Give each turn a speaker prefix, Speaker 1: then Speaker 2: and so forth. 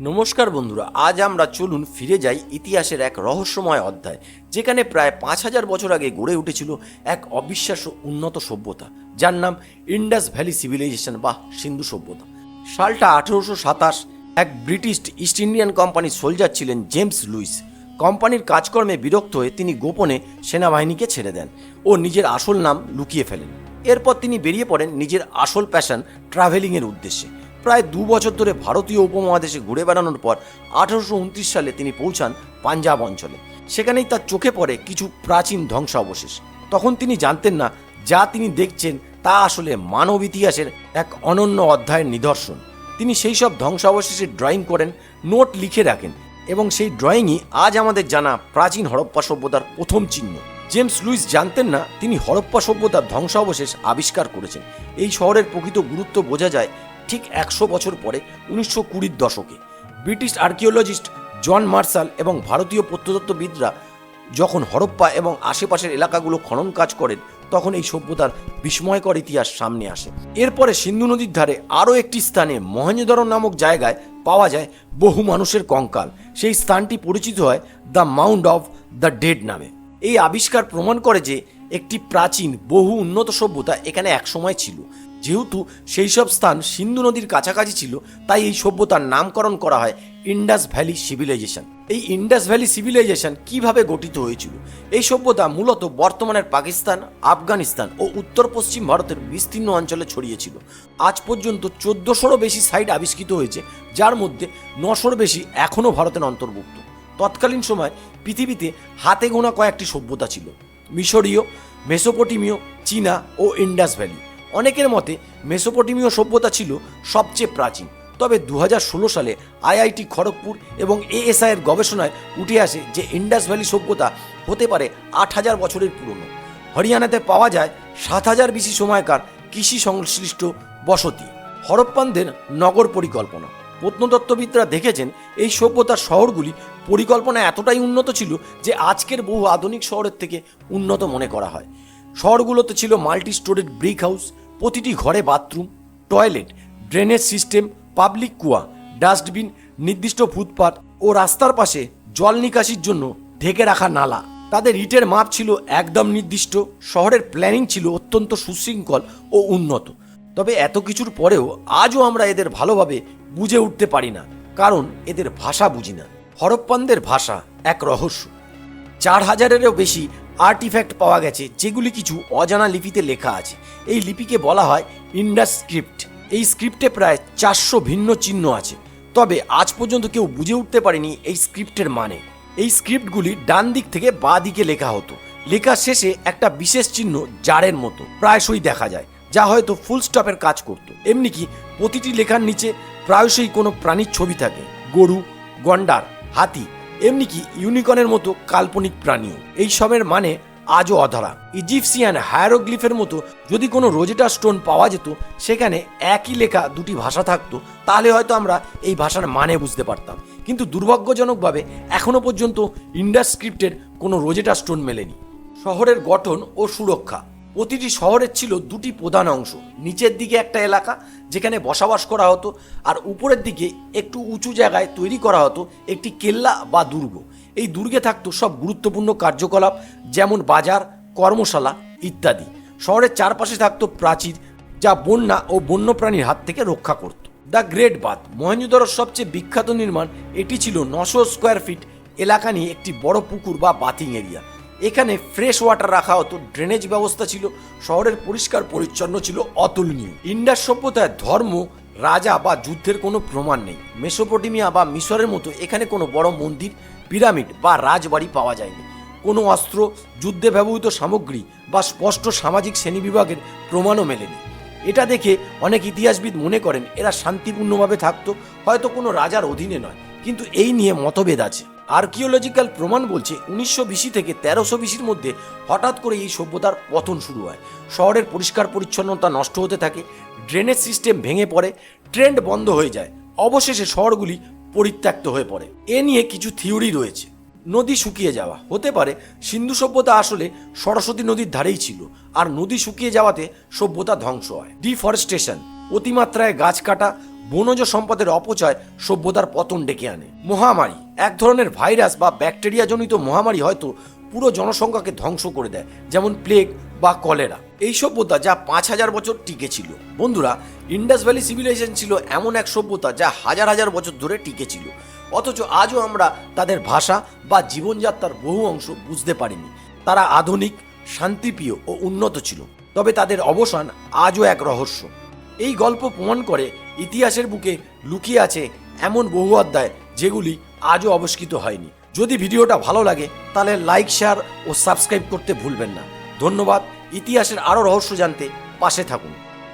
Speaker 1: নমস্কার বন্ধুরা, আজ আমরা চলুন ফিরে যাই ইতিহাসের এক রহস্যময় অধ্যায়, যেখানে প্রায় পাঁচ হাজার বছর আগে গড়ে উঠেছিল এক অবিশ্বাস্য উন্নত সভ্যতা, যার নাম ইন্ডাস ভ্যালি সিভিলাইজেশন বা সিন্ধু সভ্যতা। সালটা আঠেরোশো সাতাশ এক ব্রিটিশ ইস্ট ইন্ডিয়ান কোম্পানির সোলজার ছিলেন জেমস লুইস। কোম্পানির কাজকর্মে বিরক্ত হয়ে তিনি গোপনে সেনাবাহিনীকে ছেড়ে দেন ও নিজের আসল নাম লুকিয়ে ফেলেন। এরপর তিনি বেরিয়ে পড়েন নিজের আসল প্যাশন ট্রাভেলিংয়ের উদ্দেশ্যে। প্রায় দু বছর ধরে ভারতীয় উপমহাদেশে ঘুরে বেড়ানোর পর আঠারোশো উনত্রিশ সালে তিনি পৌঁছান পাঞ্জাব অঞ্চলে। সেখানেই তার চোখে পড়ে কিছু প্রাচীন ধ্বংসাবশেষ। তখন তিনি জানতেন না যা তিনি দেখছেন তা আসলে মানব ইতিহাসের এক অনন্য অধ্যায়ের নিদর্শন। তিনি সেই সব ধ্বংসাবশেষের ড্রয়িং করেন নোট লিখে রাখেন এবং সেই ড্রয়িংই আজ আমাদের জানা প্রাচীন হরপ্পা সভ্যতার প্রথম চিহ্ন। জেমস লুইস জানতেন না তিনি হরপ্পা সভ্যতার ধ্বংসাবশেষ আবিষ্কার করেছেন। এই শহরের প্রকৃত গুরুত্ব বোঝা যায় ঠিক একশো বছর পরে উনিশশো কুড়ির দশকে ব্রিটিশ আর্কিওলজিস্ট জন মার্শাল এবং ভারতীয় প্রত্নতত্ত্ববিদরা যখন হরপ্পা এবং আশেপাশের এলাকাগুলো খনন কাজ করেন, তখন এই সভ্যতার বিস্ময়কর ইতিহাস সামনে আসে। এরপরে সিন্ধু নদীর ধারে আরও একটি স্থানে মহেঞ্জোদরো নামক জায়গায় পাওয়া যায় বহু মানুষের কঙ্কাল। সেই স্থানটি পরিচিত হয় the mound of the dead নামে। এই আবিষ্কার প্রমাণ করে যে একটি প্রাচীন, বহু উন্নত সভ্যতা এখানে একসময় ছিল। যেহেতু সেই সব স্থান সিন্ধু নদীর কাছাকাছি ছিল, তাই এই সভ্যতার নামকরণ করা হয় ইন্ডাস ভ্যালি সিভিলাইজেশন। এই ইন্ডাস ভ্যালি সিভিলাইজেশন কীভাবে গঠিত হয়েছিল? এই সভ্যতা মূলত বর্তমানের পাকিস্তান, আফগানিস্তান ও উত্তর পশ্চিম ভারতের বিস্তীর্ণ অঞ্চলে ছড়িয়েছিল আজ পর্যন্ত চোদ্দশোরও বেশি সাইট আবিষ্কৃত হয়েছে, যার মধ্যে নশোর বেশি এখনও ভারতের অন্তর্ভুক্ত। তৎকালীন সময় পৃথিবীতে হাতে গোনা কয়েকটি সভ্যতা ছিল। মিশরীয়, মেসোপটেমীয়, চীনা ও ইন্ডাস ভ্যালি। অনেকের মতে মেসোপটেমীয় সভ্যতা ছিল সবচেয়ে প্রাচীন। তবে দু হাজার ষোলো সালে আইআইটি খড়গপুর এবং এএসআই এর গবেষণায় উঠে আসে যে ইন্ডাস ভ্যালি সভ্যতা হতে পারে আট হাজার বছরের পুরনো। হরিয়ানাতে পাওয়া যায় সাত হাজার বেশি সময়কার কৃষি সংশ্লিষ্ট বসতি। হরপ্পানদের নগর পরিকল্পনা। প্রত্নতত্ত্ববিদরা দেখেছেন, এই সভ্যতার শহরগুলি পরিকল্পনা এতটাই উন্নত ছিল যে আজকের বহু আধুনিক শহরের থেকে উন্নত মনে করা হয়। শহরগুলোতে ছিল মাল্টি স্টোরেড ব্রিক হাউস, প্রতিটি ঘরে bathroom, toilet, drainage system, public কুয়া, ডাস্টবিন, নির্দিষ্ট ফুটপাত ও রাস্তার পাশে জল নিকাশির জন্য ঢেকে রাখা নালা। তাদের ইটের মাপ ছিল একদম নির্দিষ্ট, শহরের প্ল্যানিং ছিল অত্যন্ত সুশৃঙ্খল ও উন্নত। তবে এত কিছুর পরেও আজও আমরা এদের ভালোভাবে বুঝে উঠতে পারি না, কারণ এদের ভাষা বুঝি না। হরপ্পানদের ভাষা এক রহস্য। চার হাজারেরও বেশি আর্টিফ্যাক্ট পাওয়া গেছে, যেগুলি কিছু অজানা লিপিতে লেখা আছে। এই লিপিকে বলা হয় ইন্ডাস স্ক্রিপ্ট। এই স্ক্রিপ্টে প্রায় চারশো ভিন্ন চিহ্ন আছে। তবে আজ পর্যন্ত কেউ বুঝে উঠতে পারেনি এই স্ক্রিপ্টের মানে। এই স্ক্রিপ্টগুলি ডান দিক থেকে বাঁ দিকে লেখা হতো। লেখার শেষে একটা বিশেষ চিহ্ন জারের মতো, প্রায়শই দেখা যায়। যা হয়তো ফুল স্টপের কাজ করত। এমনি কি প্রতিটি লেখার নিচে প্রায়শই কোনো প্রাণীর ছবি থাকে। গরু, গন্ডার, হাতি, এমনি কি ইউনিকনের মতো কাল্পনিক প্রাণীও। এই সবের মানে আজও অধরা। ইজিপসিয়ান হায়ারোগ্লিফের মতো যদি কোনো রোজেটা স্টোন পাওয়া যেত, সেখানে একই লেখা দুটি ভাষা থাকতো, তাহলে হয়তো আমরা এই ভাষার মানে বুঝতে পারতাম। কিন্তু দুর্ভাগ্যজনকভাবে এখনও পর্যন্ত ইন্ডাস স্ক্রিপ্টের কোনো রোজেটা স্টোন মেলেনি। শহরের গঠন ও সুরক্ষা। প্রতিটি শহরের ছিল দুটি প্রধান অংশ। নিচের দিকে একটা এলাকা, যেখানে বসবাস করা হতো, আর উপরের দিকে একটু উঁচু জায়গায় তৈরি করা হতো একটি কেল্লা বা দুর্গ। এই দুর্গে থাকতো সব গুরুত্বপূর্ণ কার্যকলাপ, যেমন বাজার, কর্মশালা ইত্যাদি। শহরের চারপাশে থাকতো প্রাচীর, যা বন্যা ও বন্যপ্রাণীর হাত থেকে রক্ষা করত। দ্য গ্রেট বাথ মহেঞ্জোদরোর সবচেয়ে বিখ্যাত নির্মাণ, এটি ছিল নশো স্কোয়ার ফিট, এলাকা নিয়ে একটি বড় পুকুর বা বাথিং এরিয়া। এখানে ফ্রেশ ওয়াটার রাখা হতো ড্রেনেজ ব্যবস্থা ছিল, শহরের পরিষ্কার পরিচ্ছন্ন ছিল অতুলনীয়। ইন্ডাস সভ্যতায় ধর্ম, রাজা বা যুদ্ধের কোনো প্রমাণ নেই। মেসোপটেমিয়া বা মিশরের মতো এখানে কোনো বড় মন্দির, পিরামিড বা রাজবাড়ি পাওয়া যায়নি। কোনো অস্ত্র, যুদ্ধে ব্যবহৃত সামগ্রী বা স্পষ্ট সামাজিক শ্রেণীবিভাগের প্রমাণও মেলেনি। এটা দেখে অনেক ইতিহাসবিদ মনে করেন, এরা শান্তিপূর্ণভাবে থাকতো, হয়তো কোনো রাজার অধীনে নয়। কিন্তু এই নিয়ে মতভেদ আছে। আর্কিওলজিক্যাল প্রমাণ বলছে উনিশশো বিশি থেকে তেরোশো বিশির মধ্যে হঠাৎ করে এই সভ্যতার পতন শুরু হয়। শহরের পরিষ্কার পরিচ্ছন্নতা নষ্ট হতে থাকে, ড্রেনেজ সিস্টেম ভেঙে পড়ে, ট্রেন্ড বন্ধ হয়ে যায়, অবশেষে শহরগুলি পরিত্যক্ত হয়ে পড়ে। এ নিয়ে কিছু থিওরি রয়েছে। নদী শুকিয়ে যাওয়া হতে পারে, সিন্ধু সভ্যতা আসলে সরস্বতী নদীর ধারেই ছিল, আর নদী শুকিয়ে যাওয়াতে সভ্যতা ধ্বংস হয়। ডিফরেস্টেশন, অতিমাত্রায় গাছ কাটা বনজ সম্পদের অপচয় সভ্যতার পতন ডেকে আনে। মহামারী, এক ধরনের ভাইরাস বা ব্যাকটেরিয়া জনিত মহামারী হয়তো পুরো জনসংখ্যাকে ধ্বংস করে দেয়, যেমন প্লেগ বা কলেরা। এই সভ্যতা যা পাঁচ হাজার বছর টিকে ছিল বন্ধুরা, ইন্ডাস ভ্যালি সিভিলাইজেশন ছিল এমন এক সভ্যতা যা হাজার হাজার বছর ধরে টিকে ছিল অথচ আজও আমরা তাদের ভাষা বা জীবনযাত্রার বহু অংশ বুঝতে পারিনি। তারা আধুনিক, শান্তিপ্রিয় ও উন্নত ছিল। তবে তাদের অবসান আজও এক রহস্য। এই গল্প প্রমাণ করে ইতিহাসের বুকে লুকিয়ে আছে এমন বহু অধ্যায় যেগুলি আজও আবিষ্কৃত হয়নি। যদি ভিডিওটা ভালো লাগে, তাহলে লাইক শেয়ার ও সাবস্ক্রাইব করতে ভুলবেন না। ধন্যবাদ। ইতিহাসের আরও রহস্য জানতে পাশে থাকুন।